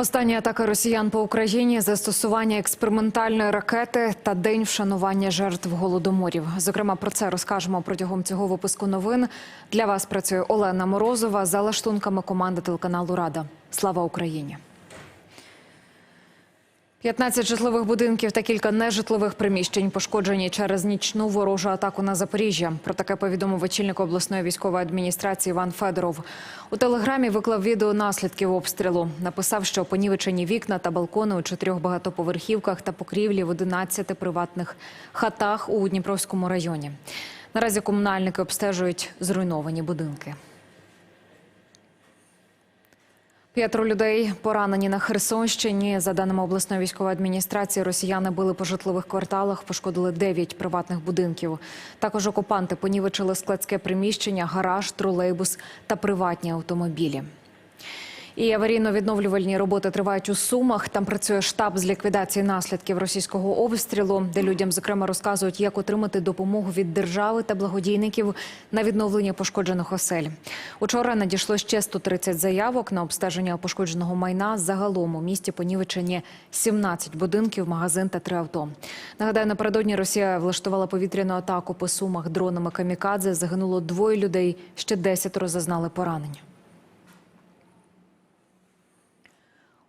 Остання атака росіян по Україні, застосування експериментальної ракети та день вшанування жертв голодоморів. Зокрема, про це розкажемо протягом цього випуску новин. Для вас працює Олена Морозова за лаштунками команди телеканалу Рада. Слава Україні! 15 житлових будинків та кілька нежитлових приміщень пошкоджені через нічну ворожу атаку на Запоріжжя. Про таке повідомив очільник обласної військової адміністрації Іван Федоров. У телеграмі виклав відео наслідків обстрілу. Написав, що понівечені вікна та балкони у чотирьох багатоповерхівках та покрівлі в 11 приватних хатах у Дніпровському районі. Наразі комунальники обстежують зруйновані будинки. П'ятеро людей поранені на Херсонщині. За даними обласної військової адміністрації, росіяни били по житлових кварталах, пошкодили дев'ять приватних будинків. Також окупанти понівечили складське приміщення, гараж, тролейбус та приватні автомобілі. І аварійно-відновлювальні роботи тривають у Сумах. Там працює штаб з ліквідації наслідків російського обстрілу, де людям зокрема розказують, як отримати допомогу від держави та благодійників на відновлення пошкоджених осель. Учора надійшло ще 130 заявок на обстеження пошкодженого майна. Загалом у місті понівечені 17 будинків, магазин та три авто. Нагадаю, напередодні Росія влаштувала повітряну атаку по сумах дронами камікадзе. Загинуло двоє людей, ще 10 зазнали поранень.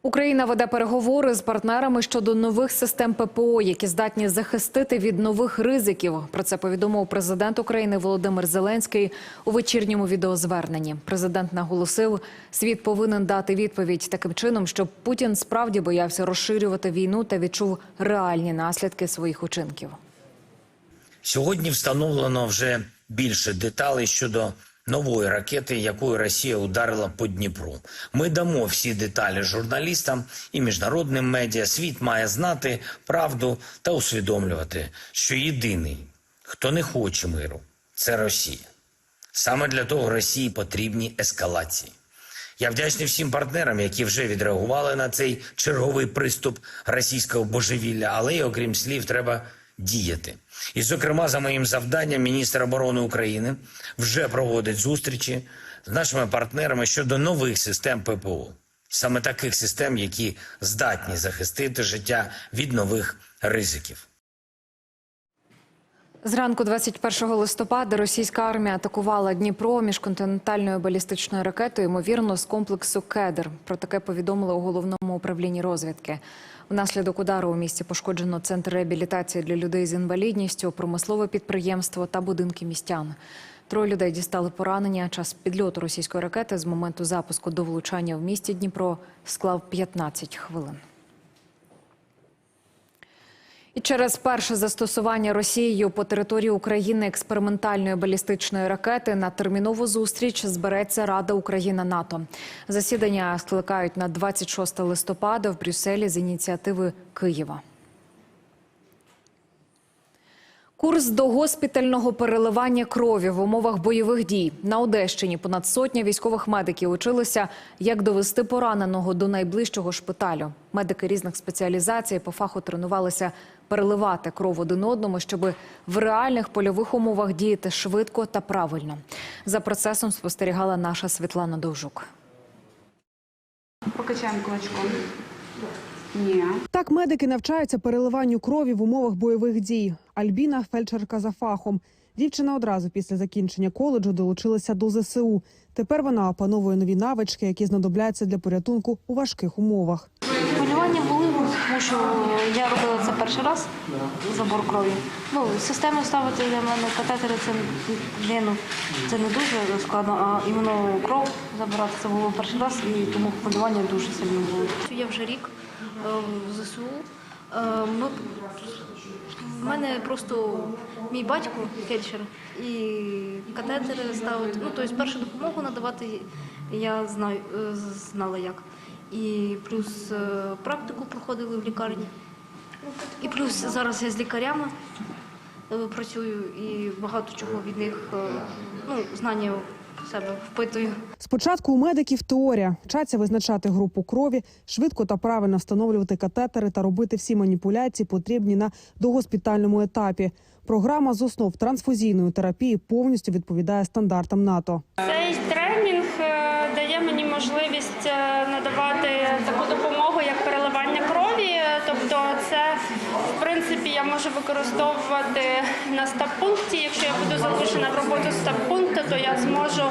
Україна веде переговори з партнерами щодо нових систем ППО, які здатні захистити від нових ризиків. Про це повідомив президент України Володимир Зеленський у вечірньому відеозверненні. Президент наголосив, світ повинен дати відповідь таким чином, щоб Путін справді боявся розширювати війну та відчув реальні наслідки своїх учинків. Сьогодні встановлено вже більше деталей щодо нової ракети, якою Росія ударила по Дніпру. Ми дамо всі деталі журналістам і міжнародним медіа. Світ має знати правду та усвідомлювати, що єдиний, хто не хоче миру, це Росія. Саме для того Росії потрібні ескалації. Я вдячний всім партнерам, які вже відреагували на цей черговий приступ російського божевілля, але окрім слів, треба діяти. І, зокрема, за моїм завданням, міністр оборони України вже проводить зустрічі з нашими партнерами щодо нових систем ППО, саме таких систем, які здатні захистити життя від нових ризиків. Зранку 21 листопада російська армія атакувала Дніпро міжконтинентальною балістичною ракетою, ймовірно, з комплексу Кедр. Про таке повідомили у головному управлінні розвідки. Внаслідок удару у місті пошкоджено центр реабілітації для людей з інвалідністю, промислове підприємство та будинки містян. Троє людей дістали поранення. Час підльоту російської ракети з моменту запуску до влучання в місті Дніпро склав 15 хвилин. І через перше застосування Росією по території України експериментальної балістичної ракети на термінову зустріч збереться Рада Україна НАТО. Засідання скликають на 26 листопада в Брюсселі з ініціативи Києва. Курс до госпітального переливання крові в умовах бойових дій на Одещині. Понад сотня військових медиків училися, як довести пораненого до найближчого шпиталю. Медики різних спеціалізацій по фаху тренувалися переливати кров один одному, щоб в реальних польових умовах діяти швидко та правильно. За процесом спостерігала наша Світлана Довжук. Покачаємо кулачком. Ні. Так медики навчаються переливанню крові в умовах бойових дій. Альбіна фельдшерка за фахом. Дівчина одразу після закінчення коледжу долучилася до ЗСУ. Тепер вона опановує нові навички, які знадобляться для порятунку у важких умовах. Хвилювання були, тому що я робила це перший раз, забор крові. Ну, систему ставити для мене катетери це, ну, це не дуже складно, а іменно кров забирати це було перший раз, і тому хвилювання дуже сильно було. Я вже рік в ЗСУ. Е, Ми, в мене просто мій батько фельдшер і катетери ставити. Ну, тобто першу допомогу надавати я знаю, е, знала як. І плюс е, практику проходили в лікарні. І плюс зараз я з лікарями е, працюю і багато чого від них е, ну, знання себе впитую. Спочатку у медиків теорія вчаться визначати групу крові, швидко та правильно встановлювати катетери та робити всі маніпуляції, потрібні на догоспітальному етапі. Програма з основ трансфузійної терапії повністю відповідає стандартам НАТО. Цей тренінг е, дає мені можливість е, надавати я можу використовувати на стаб-пункті. Якщо я буду залучена в роботу стаб-пункту, то я зможу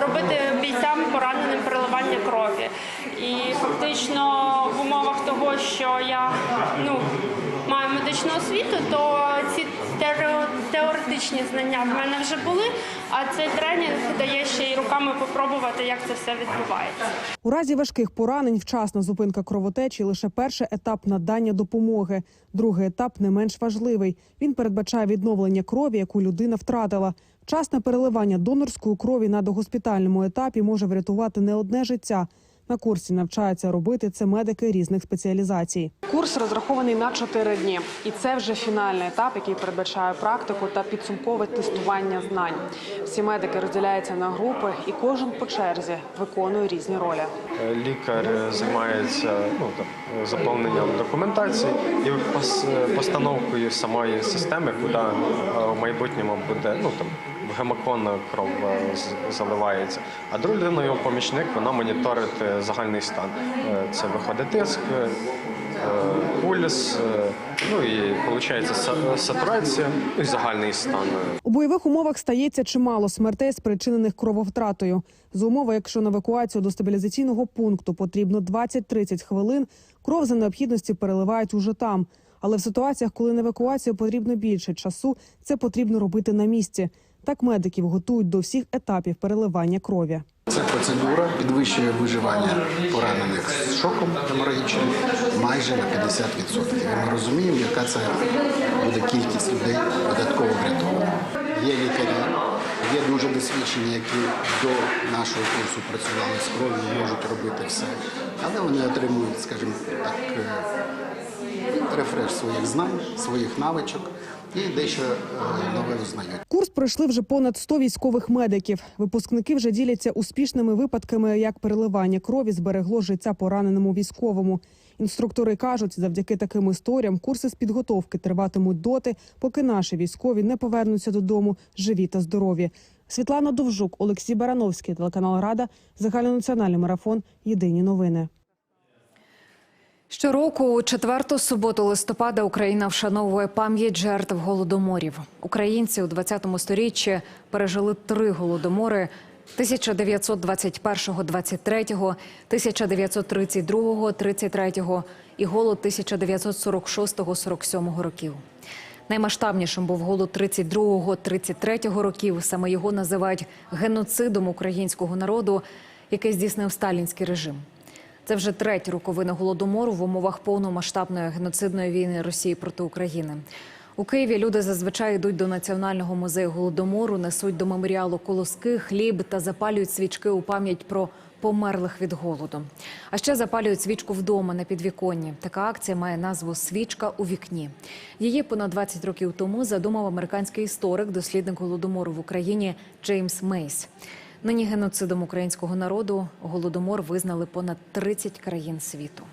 робити бійцям пораненим переливання крові. І фактично в умовах того, що я ну, маю медичну освіту, то теоретичні знання в мене вже були, а цей тренінг дає ще й руками попробувати, як це все відбувається. У разі важких поранень вчасна зупинка кровотечі лише перший етап надання допомоги. Другий етап не менш важливий. Він передбачає відновлення крові, яку людина втратила. Вчасне переливання донорської крові на догоспітальному етапі може врятувати не одне життя. На курсі навчаються робити це медики різних спеціалізацій. Курс розрахований на 4 дні, і це вже фінальний етап, який передбачає практику та підсумкове тестування знань. Всі медики розділяються на групи, і кожен по черзі виконує різні ролі. Лікар займається ну, там, заповненням документації і постановкою самої системи, куди е, в майбутньому буде ну, там, гемоконна кров е, заливається. А друга людина, його помічник, вона моніторить е, загальний стан. Е, Це виходить тиск, пульс, ну і виходить сатурація, ну і загальний стан. У бойових умовах стається чимало смертей, спричинених крововтратою. За умови, якщо на евакуацію до стабілізаційного пункту потрібно 20-30 хвилин, кров за необхідності переливають уже там. Але в ситуаціях, коли на евакуацію потрібно більше часу, це потрібно робити на місці. Так медиків готують до всіх етапів переливання крові. Ця процедура підвищує виживання поранених з шоком геморагічним майже на 50%. І ми розуміємо, яка це буде кількість людей додатково врятована. Є лікарі, є дуже досвідчені, які до нашого курсу працювали з кров'ю, можуть робити все. Але вони отримують, скажімо так, е, рефреш своїх знань, своїх навичок і дещо е, нове узнають. Курс пройшли вже понад 100 військових медиків. Випускники вже діляться успішними випадками, як переливання крові зберегло життя пораненому військовому. Інструктори кажуть, завдяки таким історіям курси з підготовки триватимуть доти, поки наші військові не повернуться додому живі та здорові. Світлана Довжук, Олексій Барановський, телеканал Рада, загальнонаціональний марафон. Єдині новини. Щороку у четверту суботу листопада Україна вшановує пам'ять жертв голодоморів. Українці у 20 сторіччі пережили три голодомори 1921-23, 1932-33 і голод 1946-47 років. Наймасштабнішим був голод 32-33 років. Саме його називають геноцидом українського народу, який здійснив сталінський режим. Це вже третя роковина голодомору в умовах повномасштабної геноцидної війни Росії проти України. У Києві люди зазвичай йдуть до національного музею голодомору, несуть до меморіалу колоски, хліб та запалюють свічки у пам'ять про померлих від голоду. А ще запалюють свічку вдома на підвіконні. Така акція має назву Свічка у вікні. Її понад 20 років тому задумав американський історик, дослідник голодомору в Україні Джеймс Мейс. Нині геноцидом українського народу голодомор визнали понад 30 країн світу.